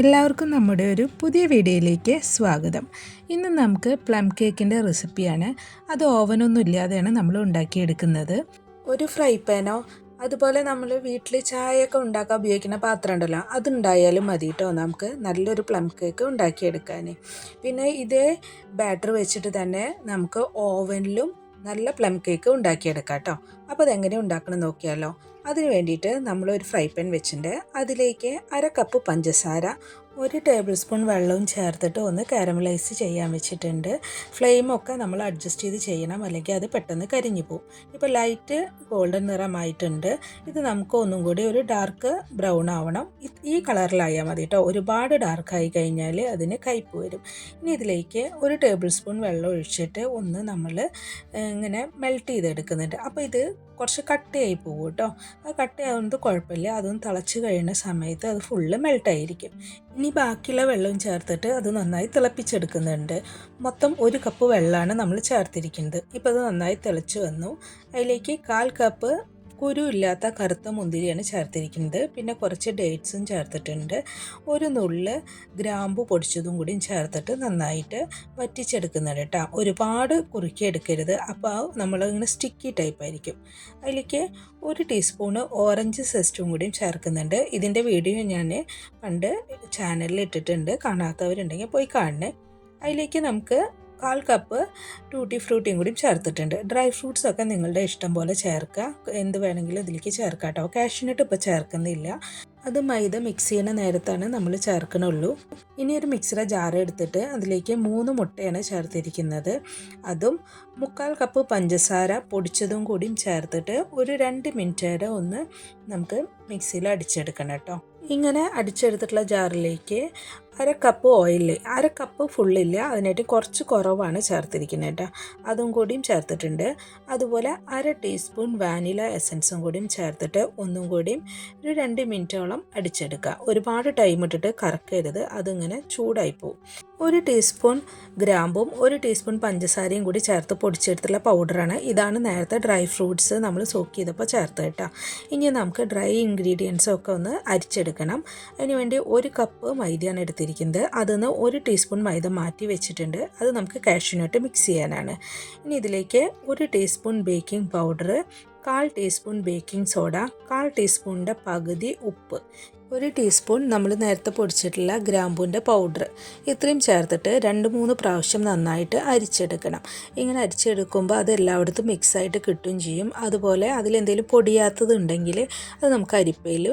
എല്ലാവർക്കും നമ്മുടെ ഒരു പുതിയ വീഡിയോയിലേക്ക് സ്വാഗതം. ഇന്ന് നമുക്ക് പ്ലം കേക്കിന്റെ റെസിപ്പിയാണ്. അത് ഓവനൊന്നും ഇല്ലാതെയാണ് നമ്മൾ ഉണ്ടാക്കിയെടുക്കുന്നത്. ഒരു ഫ്രൈ പാനോ അതുപോലെ നമ്മൾ വീട്ടിൽ ചായയൊക്കെ ഉണ്ടാക്കാൻ ഉപയോഗിക്കുന്ന പാത്രം ഉണ്ടല്ലോ അതുണ്ടായാലും മതി കേട്ടോ നമുക്ക് നല്ലൊരു പ്ലം കേക്ക് ഉണ്ടാക്കിയെടുക്കാൻ. പിന്നെ ഇതേ ബാറ്റർ വെച്ചിട്ട് തന്നെ നമുക്ക് ഓവനിലും നല്ല പ്ലം കേക്ക് ഉണ്ടാക്കിയെടുക്കാം കേട്ടോ. അപ്പോൾ അതെങ്ങനെ ഉണ്ടാക്കണം നോക്കിയാലോ. അതിന് വേണ്ടിയിട്ട് നമ്മൾ ഒരു ഫ്രൈ പാൻ വെച്ചിട്ടുണ്ട്. അതിലേക്ക് അര കപ്പ് പഞ്ചസാര ഒരു ടേബിൾ സ്പൂൺ വെള്ളവും ചേർത്തിട്ട് ഒന്ന് കാരമലൈസ് ചെയ്യാൻ വെച്ചിട്ടുണ്ട്. ഫ്ലെയിമൊക്കെ നമ്മൾ അഡ്ജസ്റ്റ് ചെയ്ത് ചെയ്യണം അല്ലെങ്കിൽ അത് പെട്ടെന്ന് കരിഞ്ഞു പോകും ഇപ്പോൾ ലൈറ്റ് ഗോൾഡൻ നിറമായിട്ടുണ്ട്. ഇത് നമുക്ക് ഒന്നും കൂടി ഒരു ഡാർക്ക് ബ്രൗൺ ആവണം. ഈ കളറിലായാൽ മതി കേട്ടോ ഒരുപാട് ഡാർക്കായി കഴിഞ്ഞാൽ അതിന് കയ്പ് വരും. ഇനി ഇതിലേക്ക് ഒരു ടേബിൾ സ്പൂൺ വെള്ളം ഒഴിച്ചിട്ട് ഒന്ന് നമ്മൾ ഇങ്ങനെ മെൽറ്റ് ചെയ്തെടുക്കുന്നുണ്ട്. അപ്പോൾ ഇത് കുറച്ച് കട്ടയായി പോകും കേട്ടോ. ആ കട്ടയാവുന്നത് കുഴപ്പമില്ല. അതൊന്ന് തിളച്ച് കഴിയുന്ന സമയത്ത് അത് ഫുള്ള് മെൽട്ടായിരിക്കും ഇനി ബാക്കിയുള്ള വെള്ളവും ചേർത്തിട്ട് അത് നന്നായി തിളപ്പിച്ചെടുക്കുന്നുണ്ട്. മൊത്തം ഒരു കപ്പ് വെള്ളമാണ് നമ്മൾ ചേർത്തിരിക്കുന്നത്. ഇപ്പോൾ അത് നന്നായി തിളച്ച് വന്നു. അതിലേക്ക് കാൽ കപ്പ് കുരുവില്ലാത്ത കറുത്ത മുന്തിരിയാണ് ചേർത്തിരിക്കുന്നത്. പിന്നെ കുറച്ച് ഡേറ്റ്സും ചേർത്തിട്ടുണ്ട്. ഒരു നുള്ള് ഗ്രാമ്പു പൊടിച്ചതും കൂടിയും ചേർത്തിട്ട് നന്നായിട്ട് വറ്റിച്ചെടുക്കുന്നത് കേട്ടോ. ഒരുപാട് കുറുക്കിയെടുക്കരുത് അപ്പോൾ നമ്മളിങ്ങനെ സ്റ്റിക്കി ടൈപ്പ് ആയിരിക്കും. അതിലേക്ക് ഒരു ടീസ്പൂണ് ഓറഞ്ച് സെസ്റ്റും കൂടിയും ചേർക്കുന്നുണ്ട്. ഇതിന്റെ വീഡിയോ ഞാൻ പണ്ട് ചാനലിൽ ഇട്ടിട്ടുണ്ട്. കാണാത്തവരുണ്ടെങ്കിൽ പോയി കാണണേ. അതിലേക്ക് നമുക്ക് കാൽ കപ്പ് ടൂട്ടി ഫ്രൂട്ടിയും കൂടി ചേർത്തിട്ടുണ്ട്. ഡ്രൈ ഫ്രൂട്ട്സ് ഒക്കെ നിങ്ങളുടെ ഇഷ്ടം പോലെ ചേർക്കുക. എന്ത് വേണമെങ്കിലും ഇതിലേക്ക് ചേർക്കാം കേട്ടോ. കാഷ്യൂനട്ട് ഇപ്പോൾ ചേർക്കുന്നില്ല. അത് മൈദ മിക്സ് ചെയ്യുന്ന നേരത്താണ് നമ്മൾ ചേർക്കണുള്ളൂ. ഇനി ഒരു മിക്സറെ ജാർ എടുത്തിട്ട് അതിലേക്ക് മൂന്ന് മുട്ടയാണ് ചേർത്തിരിക്കുന്നത്. അതും മുക്കാൽ കപ്പ് പഞ്ചസാര പൊടിച്ചതും കൂടിയും ചേർത്തിട്ട് ഒരു രണ്ട് മിനിറ്റ് വരെ ഒന്ന് നമുക്ക് മിക്സിയിൽ അടിച്ചെടുക്കണം കേട്ടോ. ഇങ്ങനെ അടിച്ചെടുത്തിട്ടുള്ള ജാറിലേക്ക് അര കപ്പ് ഓയിൽ അര കപ്പ് ഫുള്ളില്ല അതിനായിട്ട് കുറച്ച് കുറവാണ് ചേർത്തിരിക്കുന്നത് കേട്ടോ. അതും കൂടിയും ചേർത്തിട്ടുണ്ട്. അതുപോലെ അര ടീസ്പൂൺ വാനില എസൻസും കൂടിയും ചേർത്തിട്ട് ഒന്നും കൂടിയും ഒരു രണ്ട് മിനിറ്റോളം അടിച്ചെടുക്കുക. ഒരുപാട് ടൈം ഇട്ടിട്ട് കറക്കരുത്. അതിങ്ങനെ ചൂടായി പോവും. ഒരു ടീസ്പൂൺ ഗ്രാമ്പും ഒരു ടീസ്പൂൺ പഞ്ചസാരയും കൂടി ചേർത്ത് പൊടിച്ചെടുത്തുള്ള പൗഡറാണ് ഇതാണ് നേരത്തെ ഡ്രൈ ഫ്രൂട്ട്സ് നമ്മൾ സോക്ക് ചെയ്തപ്പോൾ ചേർത്ത് കേട്ടോ. ഇനി നമുക്ക് ഡ്രൈ ഇൻഗ്രീഡിയൻസും ഒക്കെ ഒന്ന് അരിച്ചെടുക്കണം. അതിനുവേണ്ടി ഒരു കപ്പ് മൈദയാണ് എടുത്തിരിക്കുന്നത്. അതിൽ ഒരു ടീസ്പൂൺ മൈദ മാറ്റി വെച്ചിട്ടുണ്ട്. അത് നമുക്ക് കാഷ്യൂനട്ട് മിക്സ് ചെയ്യാനാണ്. ഇനി ഇതിലേക്ക് ഒരു ടീസ്പൂൺ ബേക്കിംഗ് പൗഡർ കാൽ ടീസ്പൂൺ ബേക്കിംഗ് സോഡ കാൽ ടീസ്പൂണിന്റെ പകുതി ഉപ്പ്. ഒരു ടീസ്പൂൺ നമ്മൾ നേരത്തെ പൊടിച്ചിട്ടുള്ള ഗ്രാമ്പൂന്റെ പൗഡർ ഇത്രയും ചേർത്തിട്ട് രണ്ട് മൂന്ന് പ്രാവശ്യം നന്നായിട്ട് അരിച്ചെടുക്കണം. ഇങ്ങനെ അരിച്ചെടുക്കുമ്പോൾ അത് എല്ലായിടത്തും മിക്സായിട്ട് കിട്ടുകയും ചെയ്യും. അതുപോലെ അതിലെന്തെങ്കിലും പൊടിയാത്തതുണ്ടെങ്കിൽ അത് നമുക്ക് അരിപ്പയിൽ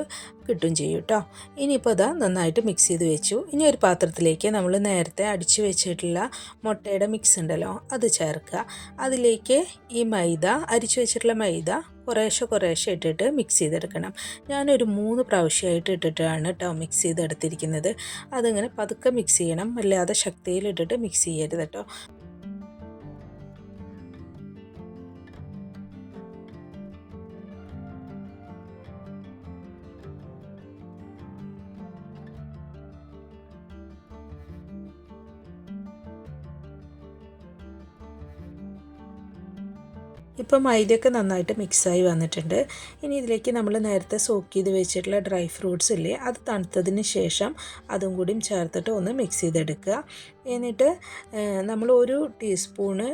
കിട്ടും ചെയ്യും കേട്ടോ. ഇനിയിപ്പോൾ അതാ നന്നായിട്ട് മിക്സ് ചെയ്ത് വെച്ചു. ഇനി ഒരു പാത്രത്തിലേക്ക് നമ്മൾ നേരത്തെ അടിച്ചു വെച്ചിട്ടുള്ള മുട്ടയുടെ മിക്സ് ഉണ്ടല്ലോ അത് ചേർക്കുക. അതിലേക്ക് ഈ മൈദ അരിച്ചു വെച്ചിട്ടുള്ള മൈദ കുറേശ്ശെ കുറേശ്ശെ ഇട്ടിട്ട് മിക്സ് ചെയ്തെടുക്കണം. ഞാനൊരു മൂന്ന് പ്രാവശ്യമായിട്ട് ഇട്ടിട്ടാണ് കേട്ടോ മിക്സ് ചെയ്തെടുത്തിരിക്കുന്നത്. അതിങ്ങനെ പതുക്കെ മിക്സ് ചെയ്യണം. അല്ലാതെ ശക്തിയിലിട്ടിട്ട് മിക്സ് ചെയ്യരുത് കേട്ടോ ഇപ്പം മൈദയൊക്കെ നന്നായിട്ട് മിക്സായി വന്നിട്ടുണ്ട്. ഇനി ഇതിലേക്ക് നമ്മൾ നേരത്തെ സോക്ക് ചെയ്ത് വെച്ചിട്ടുള്ള ഡ്രൈ ഫ്രൂട്ട്സ് ഇല്ലേ അത് തണുത്തതിന് ശേഷം അതും കൂടിയും ചേർത്തിട്ട് ഒന്ന് മിക്സ് ചെയ്തെടുക്കുക. എന്നിട്ട് നമ്മൾ ഒരു ടീസ്പൂണ്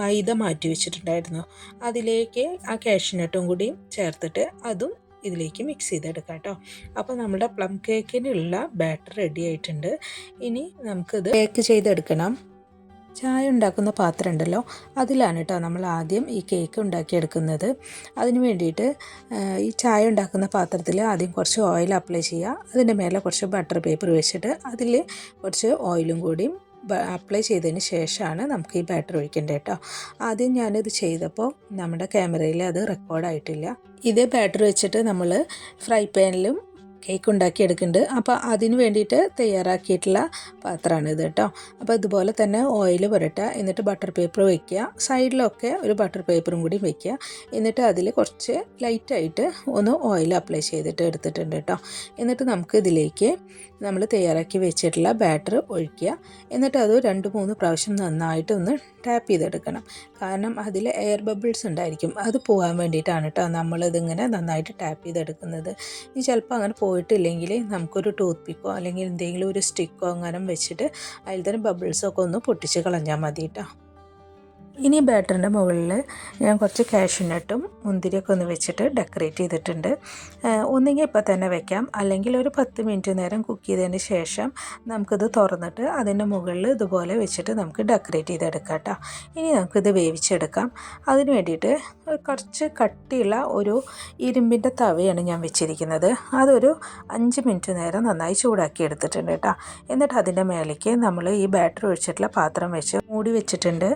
മൈദ മാറ്റി വെച്ചിട്ടുണ്ടായിരുന്നു. അതിലേക്ക് ആ കാഷ്യനട്ടും കൂടിയും ചേർത്തിട്ട് അതും ഇതിലേക്ക് മിക്സ് ചെയ്തെടുക്കാം കേട്ടോ. അപ്പോൾ നമ്മുടെ പ്ലം കേക്കിനുള്ള ബാറ്റർ റെഡി ആയിട്ടുണ്ട്. ഇനി നമുക്കിത് ബേക്ക് ചെയ്തെടുക്കണം. ചായ ഉണ്ടാക്കുന്ന പാത്രം ഉണ്ടല്ലോ അതിലാണ് കേട്ടോ നമ്മൾ ആദ്യം ഈ കേക്ക് ഉണ്ടാക്കിയെടുക്കുന്നത്. അതിന് വേണ്ടിയിട്ട് ഈ ചായ ഉണ്ടാക്കുന്ന പാത്രത്തിൽ ആദ്യം കുറച്ച് ഓയിൽ അപ്ലൈ ചെയ്യുക. അതിന്റെ മേലെ കുറച്ച് ബട്ടർ പേപ്പർ വെച്ചിട്ട് അതിൽ കുറച്ച് ഓയിലും കൂടിയും അപ്ലൈ ചെയ്തതിന് ശേഷമാണ് നമുക്ക് ഈ ബാറ്റർ ഒഴിക്കേണ്ടത് കേട്ടോ. ആദ്യം ഞാനിത് ചെയ്തപ്പോൾ നമ്മുടെ ക്യാമറയിൽ അത് റെക്കോർഡായിട്ടില്ല ഇതേ ബാറ്റർ വെച്ചിട്ട് നമ്മൾ ഫ്രൈ പാനിലും കേക്ക് ഉണ്ടാക്കിയെടുക്കുന്നുണ്ട് അപ്പോൾ അതിന് വേണ്ടിയിട്ട് തയ്യാറാക്കിയിട്ടുള്ള പാത്രമാണ് ഇത് കേട്ടോ. അപ്പോൾ ഇതുപോലെ തന്നെ ഓയിൽ പുരട്ടുക എന്നിട്ട് ബട്ടർ പേപ്പർ വയ്ക്കുക സൈഡിലൊക്കെ ഒരു ബട്ടർ പേപ്പറും കൂടി വയ്ക്കുക എന്നിട്ട് അതിൽ കുറച്ച് ലൈറ്റായിട്ട് ഒന്ന് ഓയിൽ അപ്ലൈ ചെയ്തിട്ട് എടുത്തിട്ടുണ്ട് കേട്ടോ. എന്നിട്ട് നമുക്ക് ഇതിലേക്ക് നമ്മൾ തയ്യാറാക്കി വെച്ചിട്ടുള്ള ബാറ്റർ ഒഴിക്കുക. എന്നിട്ട് അത് രണ്ട് മൂന്ന് പ്രാവശ്യം നന്നായിട്ട് ഒന്ന് ടാപ്പ് ചെയ്തെടുക്കണം. കാരണം അതിൽ എയർ ബബിൾസ് ഉണ്ടായിരിക്കും. അത് പോകാൻ വേണ്ടിയിട്ടാണ് കേട്ടോ നമ്മളിതിങ്ങനെ നന്നായിട്ട് ടാപ്പ് ചെയ്തെടുക്കുന്നത്. ഇനി ചിലപ്പോൾ അങ്ങനെ പോയിട്ടില്ലെങ്കിൽ നമുക്കൊരു ടൂത്ത് പിക്കോ അല്ലെങ്കിൽ എന്തെങ്കിലും ഒരു സ്റ്റിക്കോ അങ്ങനെ വെച്ചിട്ട് അതിൽ തന്നെ ബബിൾസൊക്കെ ഒന്ന് പൊട്ടിച്ച് കളഞ്ഞാൽ മതി കേട്ടോ ഇനി ബാറ്ററിന്റെ മുകളിൽ ഞാൻ കുറച്ച് കാഷ്യൂനട്ടും മുന്തിരിയൊക്കെ ഒന്ന് വെച്ചിട്ട് ഡെക്കറേറ്റ് ചെയ്തിട്ടുണ്ട്. ഒന്നുകിൽ ഇപ്പം തന്നെ വെക്കാം. അല്ലെങ്കിൽ ഒരു പത്ത് മിനിറ്റ് നേരം കുക്ക് ചെയ്തതിന് ശേഷം നമുക്കിത് തുറന്നിട്ട് അതിന്റെ മുകളിൽ ഇതുപോലെ വെച്ചിട്ട് നമുക്ക് ഡെക്കറേറ്റ് ചെയ്തെടുക്കാം കേട്ടോ. ഇനി നമുക്കിത് വേവിച്ചെടുക്കാം. അതിന് വേണ്ടിയിട്ട് കുറച്ച് കട്ടിയുള്ള ഒരു ഇരുമ്പിന്റെ തവയാണ് ഞാൻ വെച്ചിരിക്കുന്നത്. അതൊരു അഞ്ച് മിനിറ്റ് നേരം നന്നായി ചൂടാക്കി എടുത്തിട്ടുണ്ട് കേട്ടോ. എന്നിട്ട് അതിന്റെ മേലേക്ക് നമ്മൾ ഈ ബാറ്ററി ഒഴിച്ചിട്ടുള്ള പാത്രം വെച്ച് മൂടി വെച്ചിട്ടുണ്ട്.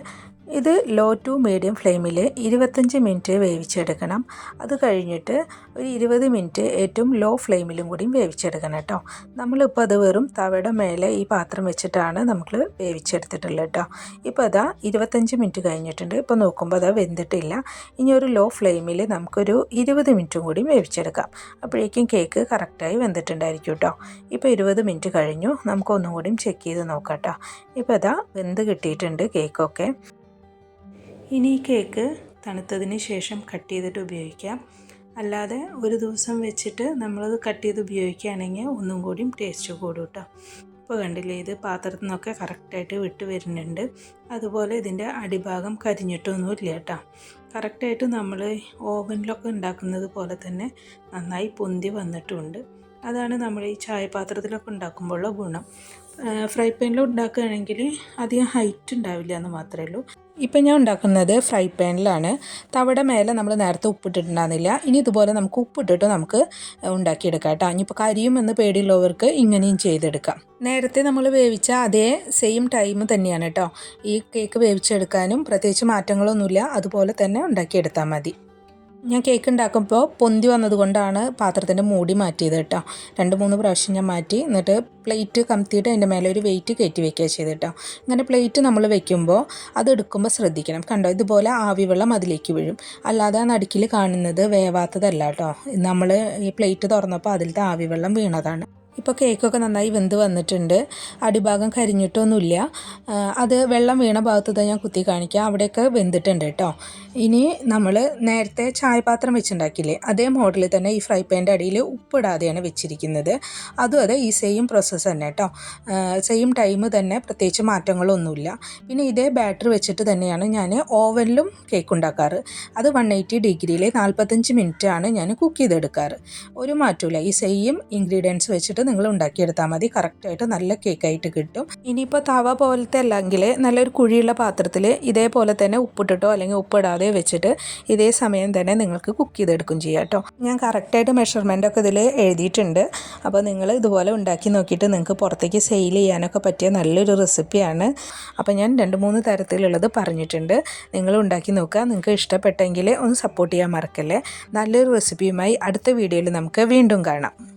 ഇത് ലോ ടു മീഡിയം ഫ്ലെയിമിൽ ഇരുപത്തഞ്ച് മിനിറ്റ് വേവിച്ചെടുക്കണം. അത് കഴിഞ്ഞിട്ട് ഒരു ഇരുപത് മിനിറ്റ് ഏറ്റവും ലോ ഫ്ലെയിമിലും കൂടി വേവിച്ചെടുക്കണം കേട്ടോ. നമ്മളിപ്പോൾ അത് വെറും തവയുടെ മേലെ ഈ പാത്രം വെച്ചിട്ടാണ് നമ്മൾ വേവിച്ചെടുത്തിട്ടുള്ളത് കേട്ടോ. ഇപ്പോൾ അതാ ഇരുപത്തഞ്ച് മിനിറ്റ് കഴിഞ്ഞിട്ടുണ്ട്. ഇപ്പോൾ നോക്കുമ്പോൾ അതാ വെന്തിട്ടില്ല. ഇനി ഒരു ലോ ഫ്ലെയിമിൽ നമുക്കൊരു ഇരുപത് മിനിറ്റും കൂടി വേവിച്ചെടുക്കാം. അപ്പോഴേക്കും കേക്ക് കറക്റ്റായി വെന്തിട്ടുണ്ടായിരിക്കും കേട്ടോ. ഇപ്പോൾ ഇരുപത് മിനിറ്റ് കഴിഞ്ഞു. നമുക്കൊന്നും കൂടി ചെക്ക് ചെയ്ത് നോക്കാം കേട്ടോ. ഇപ്പോൾ അതാ വെന്ത് കിട്ടിയിട്ടുണ്ട് കേക്കൊക്കെ. ഇനി കേക്ക് തണുത്തതിന് ശേഷം കട്ട് ചെയ്തിട്ട് ഉപയോഗിക്കാം. അല്ലാതെ ഒരു ദിവസം വെച്ചിട്ട് നമ്മളത് കട്ട് ചെയ്ത് ഉപയോഗിക്കുകയാണെങ്കിൽ ഒന്നും കൂടിയും ടേസ്റ്റ് കൂടും കേട്ടോ ഇപ്പോൾ കണ്ടില്ലേ ഇത് പാത്രത്തിൽ നിന്നൊക്കെ കറക്റ്റായിട്ട് വിട്ട് വരുന്നുണ്ട്. അതുപോലെ ഇതിന്റെ അടിഭാഗം കരിഞ്ഞിട്ടൊന്നും ഇല്ല കേട്ടോ കറക്റ്റായിട്ട് നമ്മൾ ഓവനിലൊക്കെ ഉണ്ടാക്കുന്നത് പോലെ തന്നെ നന്നായി പൊന്തി വന്നിട്ടുമുണ്ട് അതാണ് നമ്മൾ ഈ ചായപാത്രത്തിലൊക്കെ ഉണ്ടാക്കുമ്പോഴുള്ള ഗുണം. ഫ്രൈ പാനിൽ ഉണ്ടാക്കുകയാണെങ്കിൽ അധികം ഹൈറ്റ് ഉണ്ടാവില്ല എന്ന് മാത്രമേ ഉള്ളൂ. ഇപ്പം ഞാൻ ഉണ്ടാക്കുന്നത് ഫ്രൈ പാനിലാണ് തവിടെ മേലെ നമ്മൾ നേരത്തെ ഉപ്പിട്ടിട്ടുണ്ടാകുന്നില്ല ഇനി ഇതുപോലെ നമുക്ക് ഉപ്പിട്ടിട്ട് നമുക്ക് ഉണ്ടാക്കിയെടുക്കാം കേട്ടോ. ഇനിയിപ്പോൾ കരിയുമെന്ന് പേടിയുള്ളവർക്ക് ഇങ്ങനെയും ചെയ്തെടുക്കാം. നേരത്തെ നമ്മൾ വേവിച്ച അതേ സെയിം ടൈം തന്നെയാണ് കേട്ടോ. ഈ കേക്ക് വേവിച്ചെടുക്കാനും പ്രത്യേകിച്ച് മാറ്റങ്ങളൊന്നുമില്ല. അതുപോലെ തന്നെ ഉണ്ടാക്കിയെടുത്താൽ മതി. ഞാൻ കേക്ക് ഉണ്ടാക്കുമ്പോൾ പൊന്തി വന്നതുകൊണ്ടാണ് പാത്രത്തിന്റെ മൂടി മാറ്റിയത് കേട്ടോ. രണ്ട് മൂന്ന് പ്രാവശ്യം ഞാൻ മാറ്റി. എന്നിട്ട് പ്ലേറ്റ് കമത്തിയിട്ട് അതിന്റെ മേലെ ഒരു വെയിറ്റ് കയറ്റി വെക്കുക ചെയ്ത് കേട്ടോ. അങ്ങനെ പ്ലേറ്റ് നമ്മൾ വെക്കുമ്പോൾ അത് എടുക്കുമ്പോൾ ശ്രദ്ധിക്കണം. കണ്ടോ? ഇതുപോലെ ആവി വെള്ളം അതിലേക്ക് വീഴും. അല്ലാതെ ആ നടുക്കിൽ കാണുന്നത് വേവാത്തതല്ല കേട്ടോ. നമ്മൾ ഈ പ്ലേറ്റ് തുറന്നപ്പോൾ അതിലത്തെ ആവി വെള്ളം വീണതാണ്. ഇപ്പോൾ കേക്കൊക്കെ നന്നായി വെന്ത് വന്നിട്ടുണ്ട്. അടിഭാഗം കരിഞ്ഞിട്ടൊന്നുമില്ല. അത് വെള്ളം വീണ ഭാഗത്ത് ഞാൻ കുത്തി കാണിക്കാം. അവിടെയൊക്കെ വെന്തിട്ടുണ്ട് കേട്ടോ. ഇനി നമ്മൾ നേരത്തെ ചായപാത്രം വെച്ചുണ്ടാക്കില്ലേ അതേ മോഡലിൽ തന്നെ ഈ ഫ്രൈ പാന്റെ അടിയിൽ ഉപ്പിടാതെയാണ് വെച്ചിരിക്കുന്നത്. അതും അതെ ഈ സെയിം പ്രോസസ്സ് തന്നെ കേട്ടോ. സെയിം ടൈം തന്നെ പ്രത്യേകിച്ച് മാറ്റങ്ങളൊന്നുമില്ല. പിന്നെ ഇതേ ബാറ്ററി വെച്ചിട്ട് തന്നെയാണ് ഞാൻ ഓവനിലും കേക്ക് ഉണ്ടാക്കാറ്. അത് വൺ എയ്റ്റി ഡിഗ്രിയിൽ നാൽപ്പത്തഞ്ച് മിനിറ്റാണ് ഞാൻ കുക്ക് ചെയ്തെടുക്കാറ്. ഒരു മാറ്റമില്ല ഈ സെയിം ഇൻഗ്രീഡിയൻസ് വെച്ചിട്ട് നിങ്ങൾ ഉണ്ടാക്കിയെടുത്താൽ മതി. കറക്റ്റായിട്ട് നല്ല കേക്കായിട്ട് കിട്ടും. ഇനിയിപ്പോൾ തവ പോലത്തെ അല്ലെങ്കിൽ നല്ലൊരു കുഴിയുള്ള പാത്രത്തിൽ ഇതേപോലെ തന്നെ ഉപ്പിട്ടിട്ടോ അല്ലെങ്കിൽ ഉപ്പിടാതെ വെച്ചിട്ട് ഇതേ സമയം തന്നെ നിങ്ങൾക്ക് കുക്ക് ചെയ്തെടുക്കും ചെയ്യാം കേട്ടോ. ഞാൻ കറക്റ്റായിട്ട് മെഷർമെന്റ് ഒക്കെ ഇതിൽ എഴുതിയിട്ടുണ്ട്. അപ്പോൾ നിങ്ങൾ ഇതുപോലെ ഉണ്ടാക്കി നോക്കിയിട്ട് നിങ്ങൾക്ക് പുറത്തേക്ക് സെയിൽ ചെയ്യാനൊക്കെ പറ്റിയ നല്ലൊരു റെസിപ്പിയാണ് അപ്പോൾ ഞാൻ രണ്ട് മൂന്ന് തരത്തിലുള്ളത് പറഞ്ഞിട്ടുണ്ട്. നിങ്ങൾ ഉണ്ടാക്കി നോക്കുക. നിങ്ങൾക്ക് ഇഷ്ടപ്പെട്ടെങ്കിൽ ഒന്ന് സപ്പോർട്ട് ചെയ്യാൻ മറക്കല്ലേ. നല്ലൊരു റെസിപ്പിയുമായി അടുത്ത വീഡിയോയിൽ നമുക്ക് വീണ്ടും കാണാം.